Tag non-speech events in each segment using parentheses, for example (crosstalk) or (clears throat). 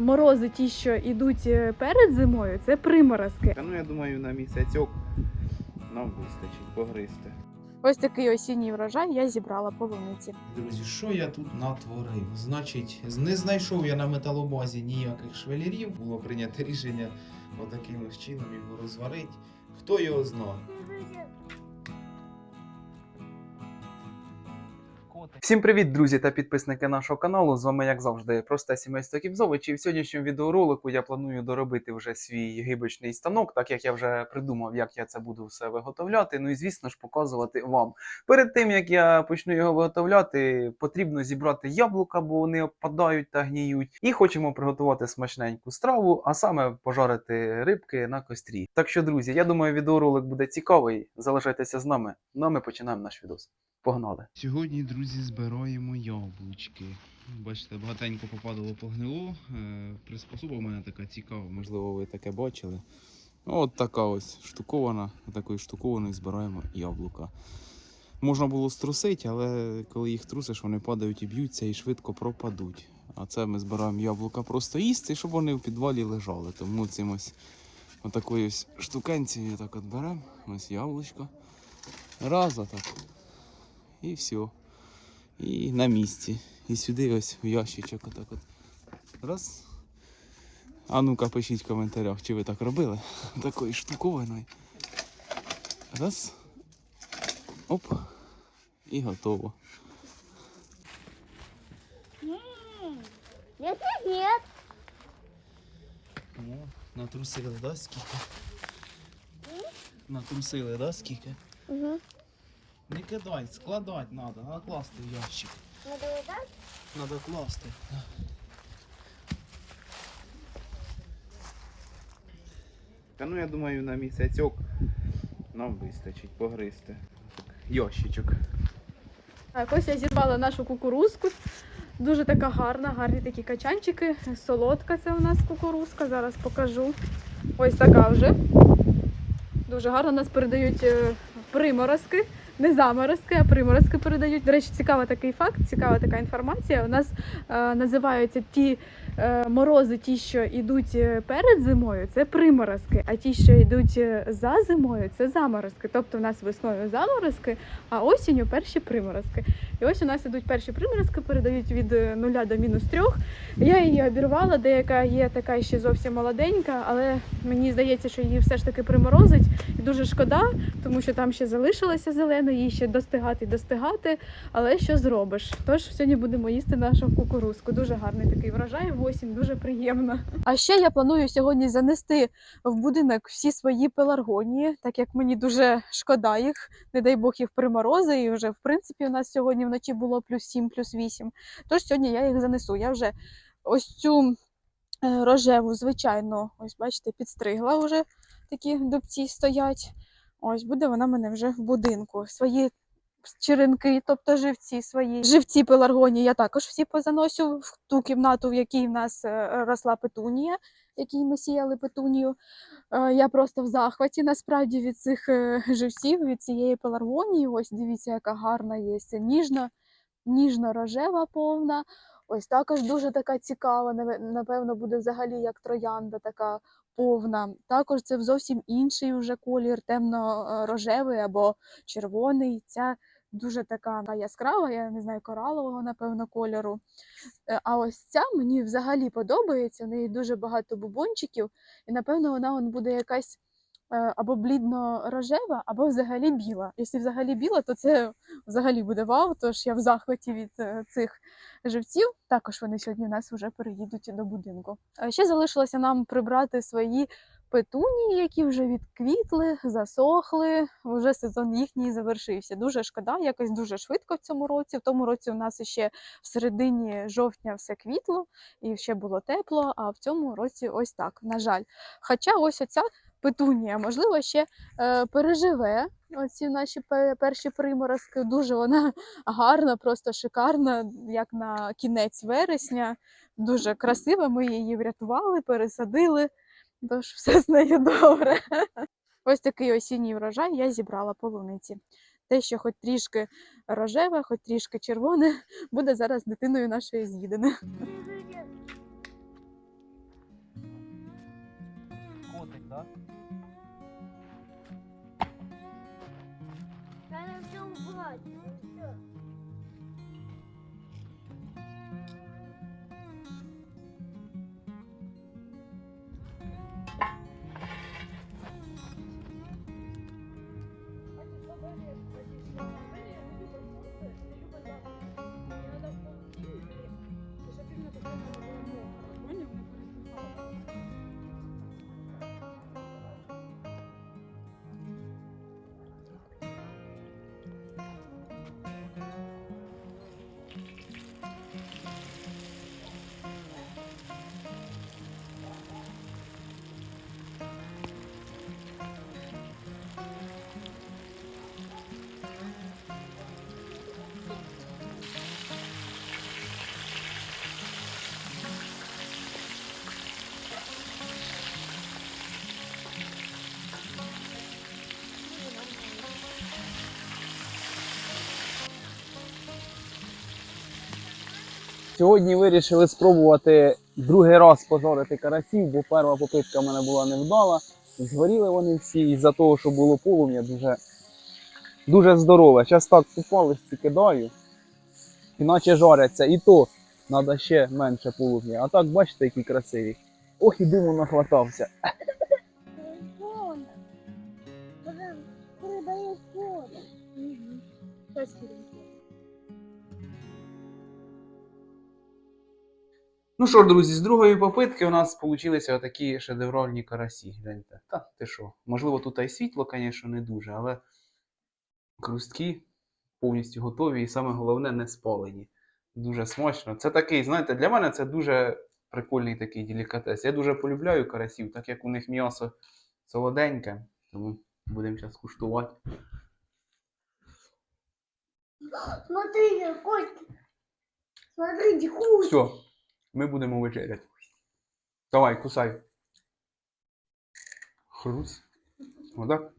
Морози, ті, що йдуть е, перед зимою, це приморозки. Та ну я думаю, на місяцьок нам вистачить погризти. Ось такий осінній врожай я зібрала полуниці. Друзі, що я тут натворив? Значить, не знайшов я на металобазі ніяких швелірів. Було прийнято рішення отаким чином його розварити. Хто його знає? Всім привіт, друзі та підписники нашого каналу. З вами, як завжди, просте сімейство Кібзович. І в сьогоднішньому відеоролику я планую доробити вже свій гибочний станок, так як я вже придумав, як я це буду все виготовляти. Ну і звісно ж показувати вам. Перед тим як я почну його виготовляти, потрібно зібрати яблука, бо вони опадають та гніють. І хочемо приготувати смачненьку страву, а саме пожарити рибки на кострі. Так що, друзі, я думаю, відеоролик буде цікавий. Залишайтеся з нами. Ну а ми починаємо наш відос. Погнали! Сьогодні, друзі, збираємо яблучки. Бачите, багатенько попадало по гнилу. Е, Приспособа в мене така цікава, можливо, ви таке бачили. От така ось штукована, такою штукованою збираємо яблука. Можна було струсити, але коли їх трусиш, вони падають і б'ються і швидко пропадуть. А це ми збираємо яблука просто їсти, щоб вони в підвалі лежали. Тому цим ось отакою ось штукенцією так от беремо. Ось яблучко. Раз отак. І все. І на місці. І сюди ось в ящичок отак от. Раз. А ну-ка пишіть в коментарях, чи ви так робили. (laughs) Такою штукованою. Раз. Оп. І готово. Нет, нет. О, натрусили, да, скільки? Натрусили, да, скільки? Угу. Не кидай, складати треба, треба класти в ящик. Надо дать? Треба класти. Та ну я думаю, на місяцьок нам вистачить погризти. Ящичок. Так, ось я зірвала нашу кукурузку. Дуже така гарна, гарні такі качанчики. Солодка це у нас кукурузка. Зараз покажу. Ось така вже. Дуже гарно нас передають е, приморозки. Не заморозки, а приморозки передають. До речі, цікавий такий факт, цікава така інформація. У нас е, називаються ті морози, ті, що йдуть е, перед зимою, це приморозки, а ті, що йдуть е, за зимою, це заморозки. Тобто у нас весною заморозки, а осінню перші приморозки. І ось у нас ідуть перші приморозки, передають від 0 до мінус 3. Я її обірвала, деяка є така ще зовсім молоденька, але мені здається, що її все ж таки приморозить. І дуже шкода, тому що там ще залишилося зелено, її ще достигати і достигати. Але що зробиш? Тож сьогодні будемо їсти нашу кукурузку. Дуже гарний такий врожай в осінь, дуже приємно. А ще я планую сьогодні занести в будинок всі свої пеларгонії, так як мені дуже шкода їх. Не дай Бог їх приморози, і вже в принципі у нас сьогодні вночі було плюс 7, плюс 8. Тож сьогодні я їх занесу. Я вже ось цю е, рожеву, звичайно, ось бачите, підстригла вже такі дубці стоять. Ось буде вона в мене вже в будинку. Свої черенки, тобто живці свої. Живці пеларгонії я також всі позаносю в ту кімнату, в якій в нас е, росла петунія, якій ми сіяли петунію. Е, Я просто в захваті насправді від цих е, живців, від цієї пеларгонії. Ось дивіться, яка гарна є. Це ніжно, ніжно-рожева повна. Ось також дуже така цікава. Напевно, буде взагалі як троянда така повна. Також це зовсім інший уже колір, темно-рожевий або червоний. Ця дуже така яскрава, я не знаю, коралового, напевно, кольору. Е, А ось ця мені взагалі подобається. В неї дуже багато бубончиків, і напевно вона он буде якась е, або блідно-рожева, або взагалі біла. Якщо взагалі біла, то це взагалі буде вау. Тож я в захваті від е, цих живців. Також вони сьогодні в нас вже переїдуть до будинку. Ще залишилося нам прибрати свої петунії, які вже відквітли, засохли. Вже сезон їхній завершився. Дуже шкода, якось дуже швидко в цьому році. В тому році у нас ще в середині жовтня все квітло і ще було тепло. А в цьому році ось так. На жаль. Хоча ось оця петунія, можливо, ще е, переживе оці наші перші приморозки. Дуже вона гарна, просто шикарна, як на кінець вересня. Дуже красива. Ми її врятували, пересадили тож все з нею (laughs) добре. Ось такий осінній врожай я зібрала по луниці. Те, що хоч трішки рожеве, хоч трішки червоне, (laughs) буде зараз дитиною нашої з'їдене. Котик, так? Та не все убрать, ну все. Сьогодні вирішили спробувати другий раз пожарити карасів, бо перша попитка в мене була невдала. Згоріли вони всі із-за того, що було полум'я дуже, дуже здорове. Зараз так попалисті кидаю, іначе жаряться. І то треба ще менше полум'я. А так бачите, які красиві. Ох, і диму нахватався. Ну що ж, друзі, з другої попитки у нас вийшли отакі шедевральні карасі. Гляньте. Та ти що? Можливо, тут і світло, звісно, не дуже, але крустки повністю готові і саме головне не спалені. Дуже смачно. Це такий, знаєте, для мене це дуже прикольний такий делікатес. Я дуже полюбляю карасів, так як у них м'ясо солоденьке. Тому будемо зараз куштувати. Смотрите, Костя. Смотрите, вкус. Все, ми будемо вечеряти. Давай, кусай. Хрусь. Отак.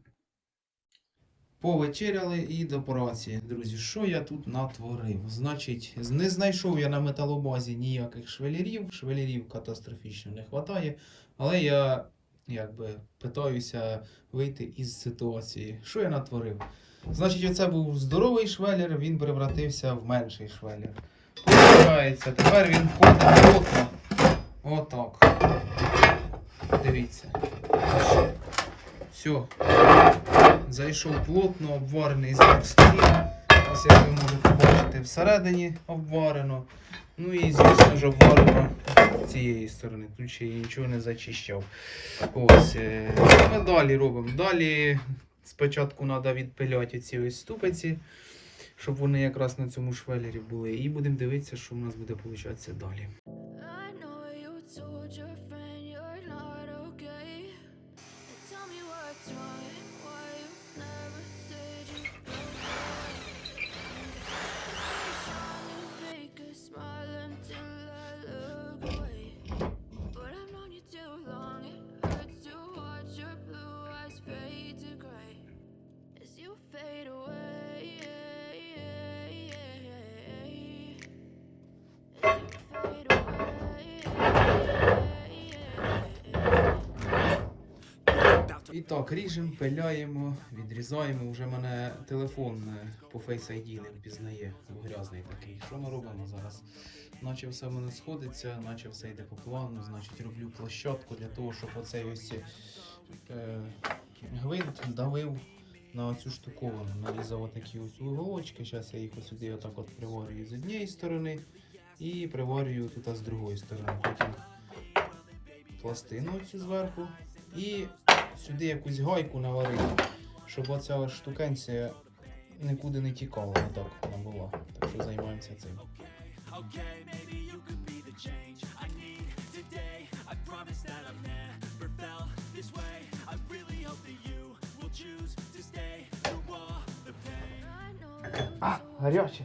Повечеряли і до праці. Друзі, що я тут натворив? Значить, не знайшов я на металобазі ніяких швелерів. Швелерів катастрофічно не вистачає. Але я якби питаюся вийти із ситуації. Що я натворив? Значить, оце був здоровий швелер, він превратився в менший швелер. Получається, тепер він ходить плотно. Отак. Дивіться. Все зайшов плотно, обварений з двох. Ось як ви можете бачити, всередині обварено. Ну і звісно ж обварено з цієї сторони. Тут ще я нічого не зачищав. Ось. е, Ми далі робимо. Далі спочатку треба відпиляти ці ось ступиці, щоб вони якраз на цьому швелері були. І будемо дивитися, що в нас буде получатися далі. Так, ріжемо, пиляємо, відрізаємо. Вже мене телефон е, по Face ID не впізнає, бо грязний такий. Що ми робимо зараз? Наче все в мене сходиться, наче все йде по плану, значить роблю площадку для того, щоб оцей ось е, гвинт давив на цю штуковину. Нарізав отакі ось уголочки. Зараз я їх сюди отак от приварюю з однієї сторони і приварюю тут з другої сторони. Потім пластину цю зверху і сюди якусь гайку наварити, щоб оця штукенція нікуди не тікала, отак вона була. Так що займаємося цим. А, гаряче.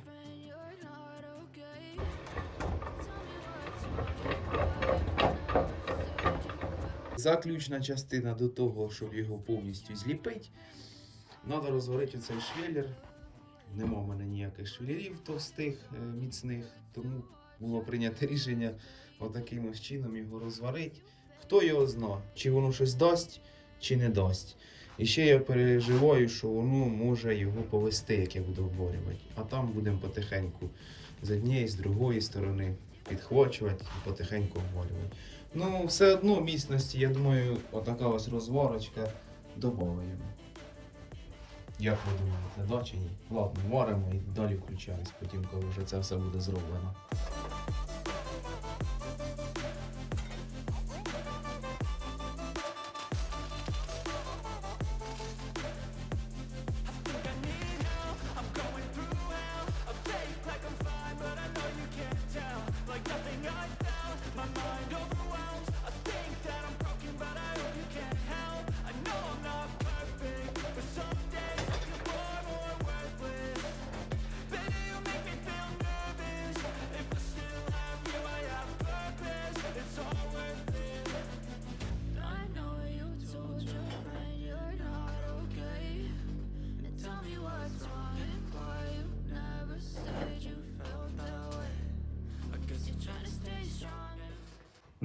Заключна частина до того, щоб його повністю зліпити. Треба розварити цей швеллер. Нема в мене ніяких швелерів товстих, е, міцних, тому було прийнято рішення отаким чином його розварити. Хто його зна, чи воно щось дасть, чи не дасть. І ще я переживаю, що воно може його повести, як я буду обворювати. А там будемо потихеньку з однієї, з другої сторони підхвачувати і потихеньку обворювати. Ну, все одно міцності, я думаю, отака ось розварочка додаємо. Як ви думаєте, да чи ні? Ладно, варимо і далі включаємось, потім, коли вже це все буде зроблено.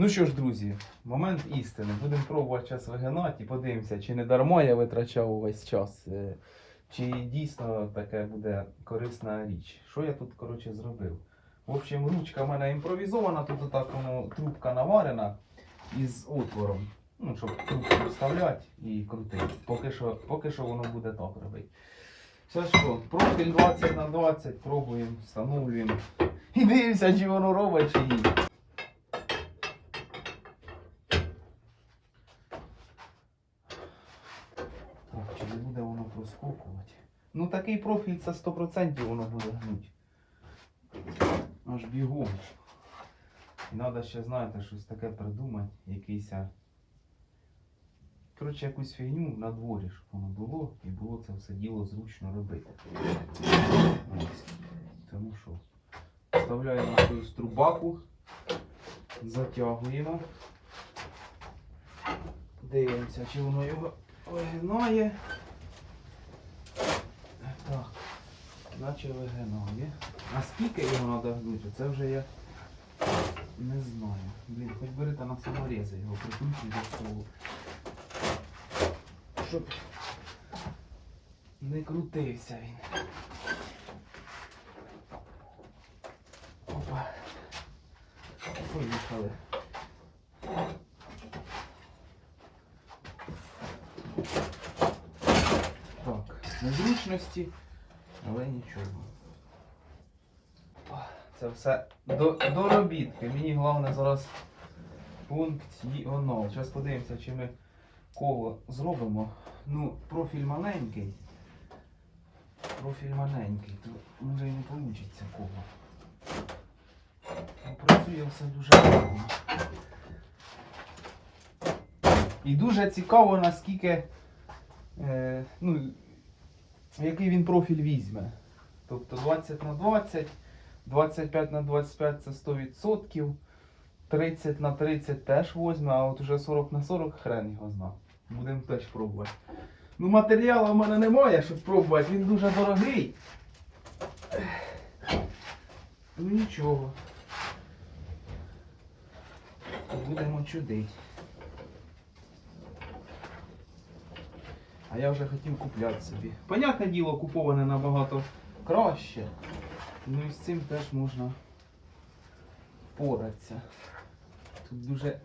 Ну що ж, друзі, момент істини. Будемо пробувати час вигинати і подивимося, чи не дарма я витрачав увесь час, е, чи дійсно таке буде корисна річ. Що я тут, коротше, зробив? В общем, ручка в мене імпровізована, тут отак воно, трубка наварена із отвором. Ну, щоб трубку вставляти і крутити. Поки що, поки що воно буде так робити. Все що, профіль 20 на 20 пробуємо, встановлюємо. І дивимося, чи воно робить, чи ні. Так, чи не буде воно проскокувати? Ну такий профіль це 100% воно буде гнуть. Аж бігом. І треба ще, знаєте, щось таке придумати, якийсь. Коротше, якусь фігню на дворі, щоб воно було, і було це все діло зручно робити. Ось. Тому що вставляємо свою струбаку, затягуємо. Дивимося, чи воно його вигинає. Так, наче вигинає. А скільки його треба гнути, це вже я не знаю. Блін, хоч бери та на саморези його прикручуй до столу. Щоб не крутився він. Опа. Поїхали. Так, незручності, але нічого. Це все до, доробітки. Мені головне зараз пункт воно. Зараз подивимося, чи ми коло зробимо. Ну, профіль маленький. Профіль маленький, то може і не вийде коло. Ну, Працює все дуже гарно. І дуже цікаво, наскільки е, ну, який він профіль візьме. Тобто 20 на 20, 25 на 25 це 100%, 30 на 30 теж возьме, а от уже 40 на 40 хрен його зна. Будемо теж пробувати. Ну, матеріалу в мене немає, щоб пробувати, він дуже дорогий. Ну нічого. Будемо чудити. А я вже хотів купляти собі. Понятне діло, куповане набагато краще. Ну і з цим теж можна поратися. Тут дуже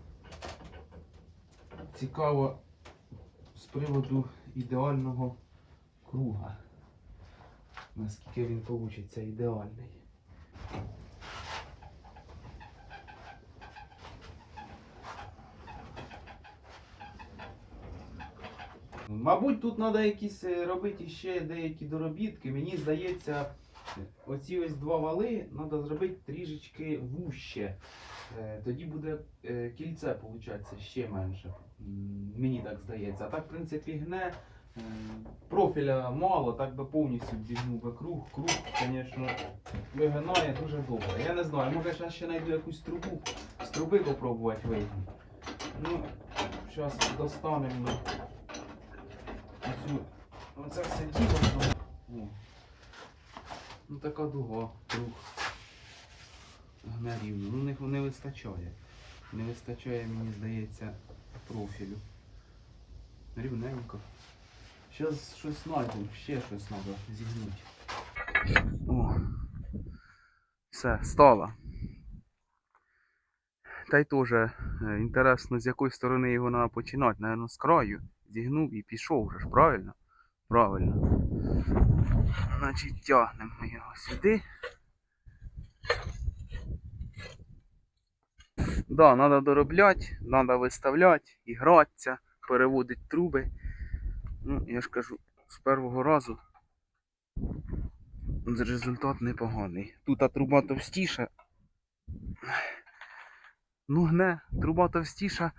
цікаво з приводу ідеального круга. Наскільки він вийде ідеальний. Мабуть, тут треба якісь е, робити ще деякі доробітки. Мені здається, оці ось два вали треба зробити трішечки вуще. Е, Тоді буде е, кільце, виходить, ще менше. Мені так здається. А так, в принципі, гне. Профіля мало, так би повністю зігнув би круг. Круг, звісно, вигинає дуже добре. Я не знаю, може зараз ще знайду якусь трубу, з труби попробувати вийти. Ну, зараз достанемо. Оцю, оце все діло. О. Ну така дуга, круг. Гне рівно. Ну не, не вистачає. Не вистачає, мені здається, профілю. Рівненько. Зараз щось знайдемо, ще щось треба зігнути. О, все, стало. Та й теж е, інтересно, з якої сторони його треба починати. Наверно, з краю. Зігнув і пішов вже ж, правильно? Правильно. Значить, тягнемо ми його сюди. Да, треба доробляти, треба виставляти, гратися, переводити труби. Ну, я ж кажу, з першого разу результат непоганий. Тут а труба товстіша. Ну гне, труба товстіша.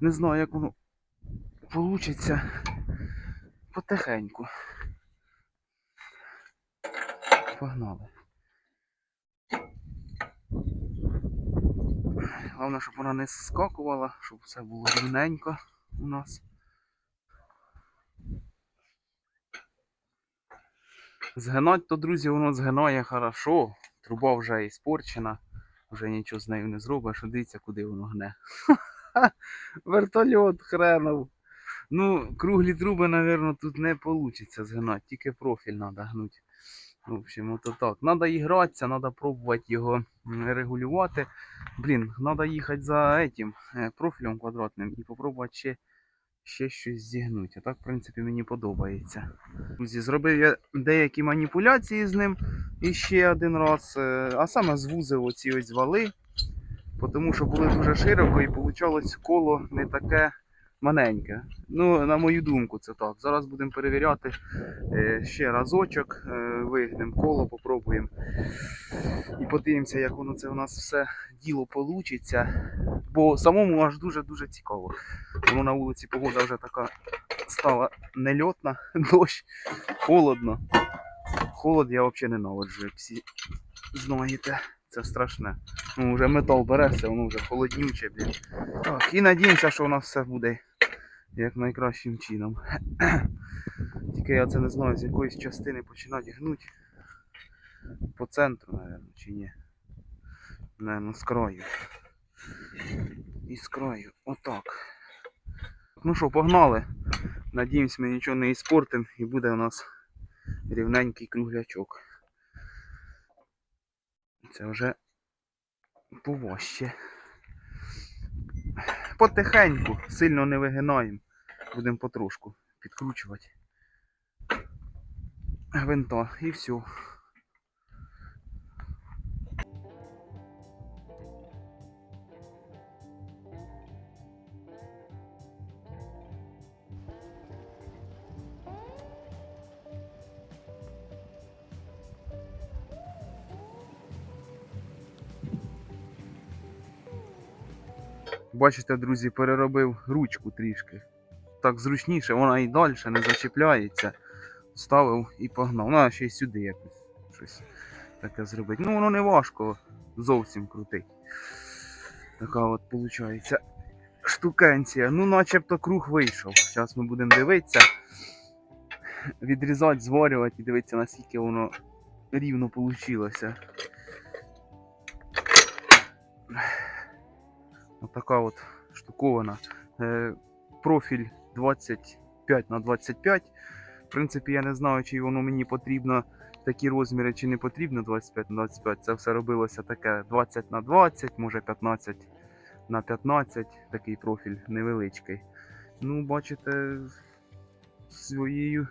Не знаю, як воно получиться. Потихеньку. Погнали. Головне, щоб вона не скакувала, щоб все було рівненько у нас. Згинать то, друзі, воно згинає хорошо. Труба вже іспорчена, вже нічого з нею не зробиш. Дивіться, куди воно гне. (laughs) Вертольот хренов. Ну, круглі труби, мабуть, тут не вийде згинати, тільки профіль треба гнути. В общем, ото так. Надо і гратися, треба пробувати його регулювати. Блін, треба їхати за этим е, профілем квадратним і спробувати ще, ще щось зігнути. А так, в принципі, мені подобається. Друзі, зробив я деякі маніпуляції з ним іще один раз, е, а саме звузив оці ось вали, тому що були дуже широко і вийшло коло не таке маленьке. Ну, на мою думку, це так. Зараз будемо перевіряти е, ще разочок, е, вигнемо коло, попробуємо. І подивимося, як воно це у нас все діло вийде. Бо самому аж дуже-дуже цікаво. Воно на вулиці погода вже така стала нельотна, (laughs) дощ, холодно. Холод я взагалі ненавиджу, як всі знаєте. Це страшне. Ну, вже метал береться, воно вже холоднюче, блін. Так, і надіємося, що у нас все буде як найкращим чином. (clears throat) Тільки я це не знаю, з якоїсь частини починати гнути. По центру, мабуть, чи ні. Наверно, з краю. І з краю. Отак. Ну що, погнали. Надіємось, ми нічого не іспортимо і буде у нас рівненький круглячок. Це вже поважче. Потихеньку, сильно не вигинаємо. Будемо потрошку підкручувати. Гвинта і все. Бачите, друзі, переробив ручку трішки. Так зручніше, вона і далі не зачіпляється. Ставив і погнав. Ну, ще й сюди якось щось таке зробити. Ну, воно не важко зовсім крутить. Така от виходить штукенція. Ну, начебто круг вийшов. Зараз ми будемо дивитися. Відрізати, зварювати і дивитися, наскільки воно рівно вийшло. Отака от штукована. Е, профіль 25 на 25. В принципі, я не знаю, чи воно мені потрібно такі розміри, чи не потрібно 25 на 25. Це все робилося таке 20 на 20, може 15 на 15, такий профіль невеличкий. Ну, бачите, своєю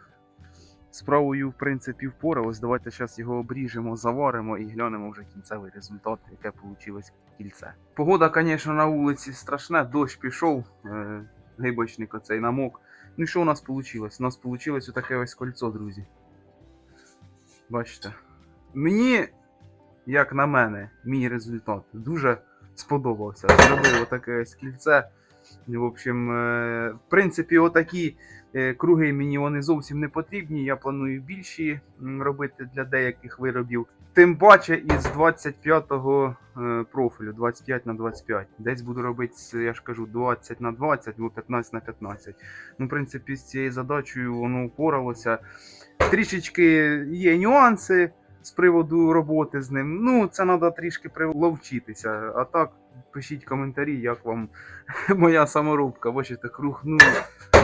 справою, в принципі, впоралось. Давайте зараз його обріжемо, заваримо і глянемо вже кінцевий результат, яке вийшло кільце. Погода, звісно, на вулиці страшна, дощ пішов, е, гибочник оцей намок. Ну і що у нас вийшло? У нас вийшло отаке ось кольцо, друзі. Бачите? Мені, як на мене, мій результат дуже сподобався. Зробив отаке ось кільце. В общем, е, в принципі, отакі круги мені вони зовсім не потрібні. Я планую більші робити для деяких виробів. Тим паче із 25-го е, профілю, 25 на 25. Десь буду робити, я ж кажу, 20 на 20 або 15 на 15. Ну, в принципі, з цією задачею воно впоралося. Трішечки є нюанси з приводу роботи з ним. Ну, це треба трішки приловчитися. А так, пишіть коментарі, як вам (laughs) моя саморобка. Бачите, круг, ну,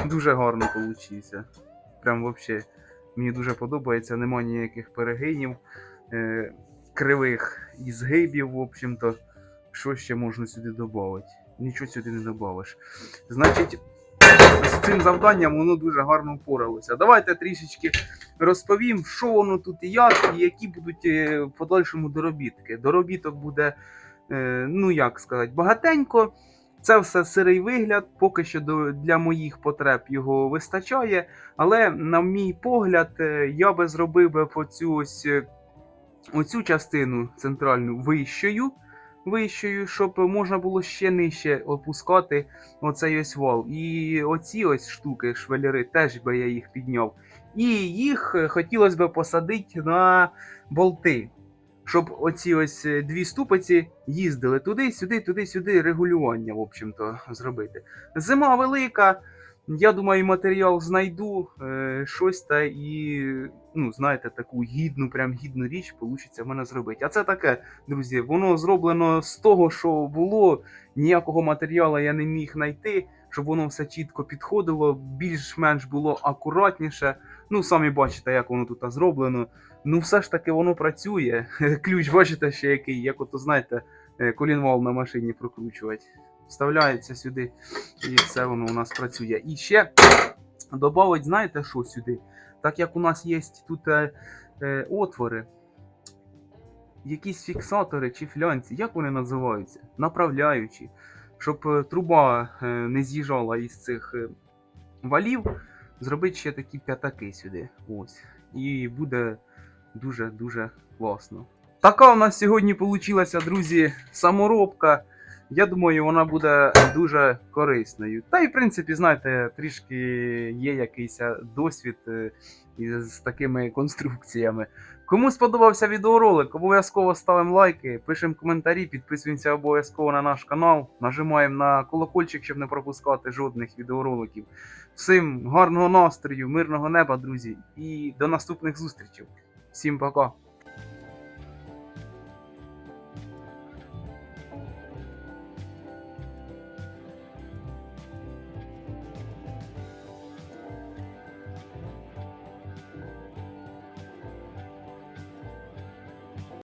(laughs) Дуже гарно получився. Прям вообще. Мені дуже подобається, нема ніяких перегинів, е, кривих і згибів, в общем-то. Що ще можна сюди додати? Нічого сюди не додавиш. Значить, з цим завданням воно дуже гарно впоралося. Давайте трішечки розповім, що воно тут і як, і які будуть е, в подальшому доробітки. Доробіток буде, е, ну як сказати, багатенько. Це все сирий вигляд, поки що для моїх потреб його вистачає. Але, на мій погляд, е, я би зробив би оцю ось е, оцю частину центральну вищою, вищою, щоб можна було ще нижче опускати оцей ось вал. І оці ось штуки, швелери, теж би я їх підняв. І їх е, хотілося б посадити на болти. Щоб оці ось е, дві ступиці їздили туди, сюди, туди, сюди, регулювання, в общем-то, зробити. Зима велика. Я думаю, матеріал знайду, е, щось та і, ну, знаєте, таку гідну, прям гідну річ вийде в мене зробити. А це таке, друзі, воно зроблено з того, що було. Ніякого матеріалу я не міг знайти, щоб воно все чітко підходило, більш-менш було акуратніше. Ну, самі бачите, як воно тут зроблено. Ну, все ж таки воно працює. (laughs) Ключ, бачите, ще який, як ото, знаєте, е, колінвал на машині прокручувати. Вставляється сюди, і все воно у нас працює. І ще додавить, знаєте, що сюди? Так як у нас є тут е, е, отвори, якісь фіксатори чи флянці, як вони називаються? Направляючі, щоб е, труба не з'їжджала із цих валів, зробити ще такі п'ятаки сюди. Ось. І буде дуже-дуже класно. Така у нас сьогодні вийшла, друзі, саморобка. Я думаю, вона буде дуже корисною. Та й, в принципі, знаєте, трішки є якийсь досвід е, із такими конструкціями. Кому сподобався відеоролик, обов'язково ставимо лайки, пишемо коментарі, підписуємося обов'язково на наш канал, нажимаємо на колокольчик, щоб не пропускати жодних відеороликів. Всім гарного настрою, мирного неба, друзі, і до наступних зустрічей. Всім пока!